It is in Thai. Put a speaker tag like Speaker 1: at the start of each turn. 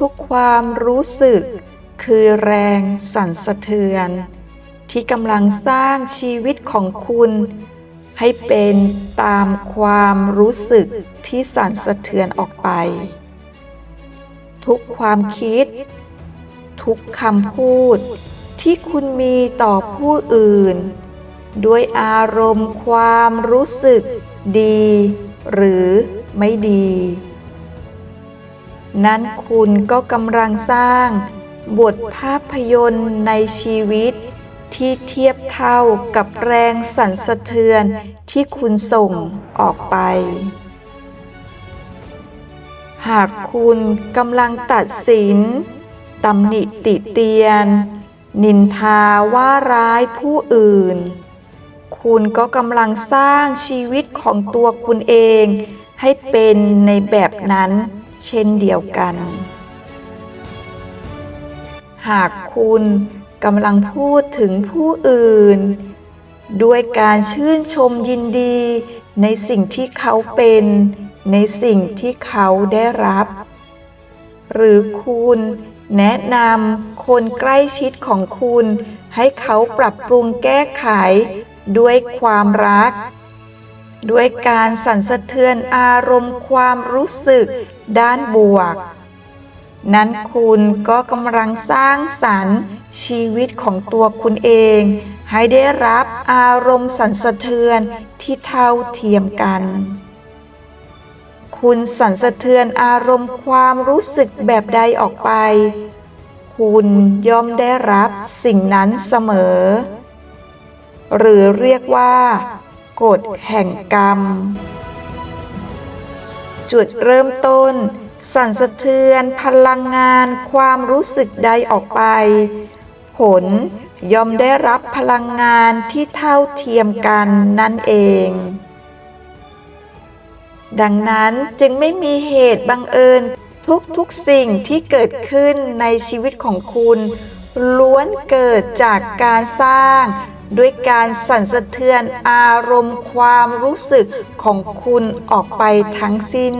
Speaker 1: ทุกๆความรู้สึก คือแรงสั่นสะเทือน ที่กำลังสร้างชีวิตของคุณ ให้เป็นตามความรู้สึกที่สั่นสะเทือนออกไป ทุกความคิด ทุกคำพูด ที่คุณมีต่อผู้อื่น ด้วยอารมณ์ความรู้สึกดี หรือไม่ดี นั้นคุณก็กำลังสร้าง บทภาพยนตร์ในชีวิต ที่เทียบเท่ากับแรงสั่นสะเทือนที่คุณส่งออกไป หากคุณกำลังตัดสินตำหนิติเตียน นินทาว่าร้ายผู้อื่น คุณก็กำลังสร้างชีวิตของตัวคุณเอง ให้เป็นในแบบนั้น เช่นเดียวกัน หากคุณกำลังพูดถึงผู้อื่น ด้วยการชื่นชมยินดี ในสิ่งที่เขาเป็น ในสิ่งที่เขาได้รับ หรือคุณแนะนำคนใกล้ชิดของคุณ ให้เขาปรับปรุงแก้ไข ด้วยความรัก ด้วยการสั่นสะเทือนอารมณ์ความรู้สึก ด้านบวก นั้นคุณก็กำลังสร้างสรรค์ชีวิตของตัวคุณเอง ให้ได้รับอารมณ์สั่นสะเทือนที่เท่าเทียมกัน คุณสั่นสะเทือนอารมณ์ความรู้สึกแบบใดออกไป คุณย่อมได้รับสิ่งนั้นเสมอ หรือเรียกว่ากฎแห่งกรรม จุดเริ่มต้น สั่นสะเทือนพลังงานความรู้สึกใดออกไป ผลย่อมได้รับพลังงานที่เท่าเทียมกันนั่นเอง ดังนั้นจึงไม่มีเหตุบังเอิญทุกๆสิ่งที่เกิดขึ้นในชีวิตของคุณ ล้วนเกิดจากการสร้าง ด้วยการสั่นสะเทือนอารมณ์ความรู้สึกของคุณออกไปทั้งสิ้น